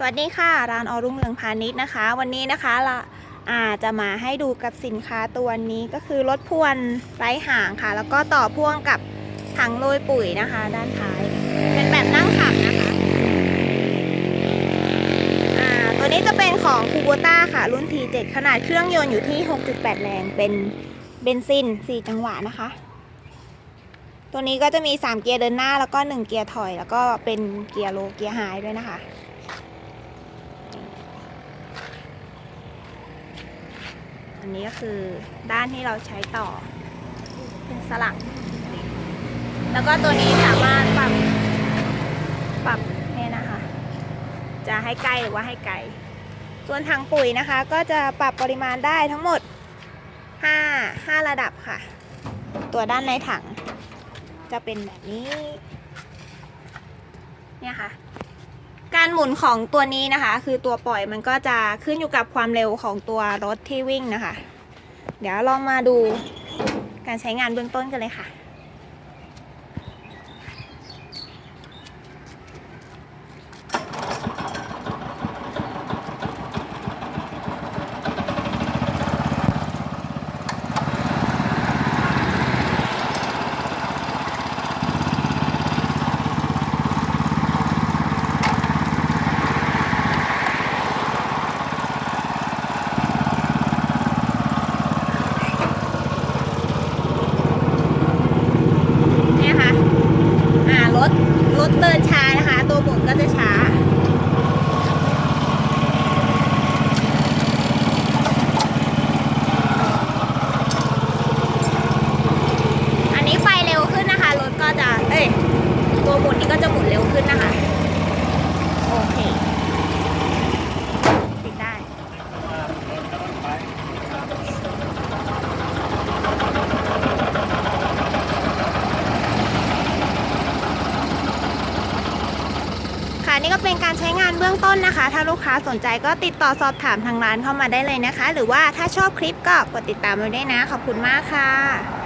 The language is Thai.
สวัสดีค่ะร้านออรุ่งเรืองพาณิชย์นะคะ วันนี้นะคะเราอาจะมาให้ดูกับสินค้าตัวนี้ก็คือรถพ่วงไร้หางค่ะ แล้วก็ต่อพ่วงกับถังโรยปุ๋ยนะคะ ด้านท้าย เป็นแบบนั่งขับนะคะอ่าตัวนี้จะเป็นของคูโบต้าค่ะ รุ่น T7 ขนาดเครื่องยนต์อยู่ที่ 6.8 แรงเป็นเบนซิน 4 จังหวะนะคะ ตัวนี้ก็จะมี 3 เกียร์เดินหน้าแล้วก็ 1 เกียร์ถอย แล้วก็เป็นเกียร์โลเกียร์ไฮด้วยนะคะ นนี้ก็คือด้านที่เราใช้ต่อ เป็นสลัก แล้วก็ตัวนี้สามารถปรับปรับเนี่ยนะคะ จะให้ใกล้หรือว่าให้ไกล ส่วนถังปุ๋ยนะคะ ก็จะปรับปริมาณได้ทั้งหมด 5 5 ระดับค่ะ ตัวด้านในถัง จะเป็นแบบนี้ เนี่ยค่ะ การหมุนของตัวนี้นะคะ คือตัวปล่อยมันก็จะขึ้นอยู่กับความเร็วของตัวรถที่วิ่งนะคะ เดี๋ยวลองมาดูการใช้งานเบื้องต้นกันเลยค่ะ ถรถเดินช้านะคะ ตัวหมุนก็จะช้า อันนี้ไปเร็วขึ้นนะคะ รถก็จะ เอ้ย ตัวหมุนนี่ก็จะหมุนเร็วขึ้นนะคะ โอเค ปิดได้ ค่ะ นี่ก็เป็นการใช้งานเบื้องต้นนะคะ ถ้าลูกค้าสนใจก็ติดต่อสอบถามทางร้านเข้ามาได้เลยนะคะ หรือว่าถ้าชอบคลิปก็กดติดตามไว้ด้วยนะ ขอบคุณมากค่ะ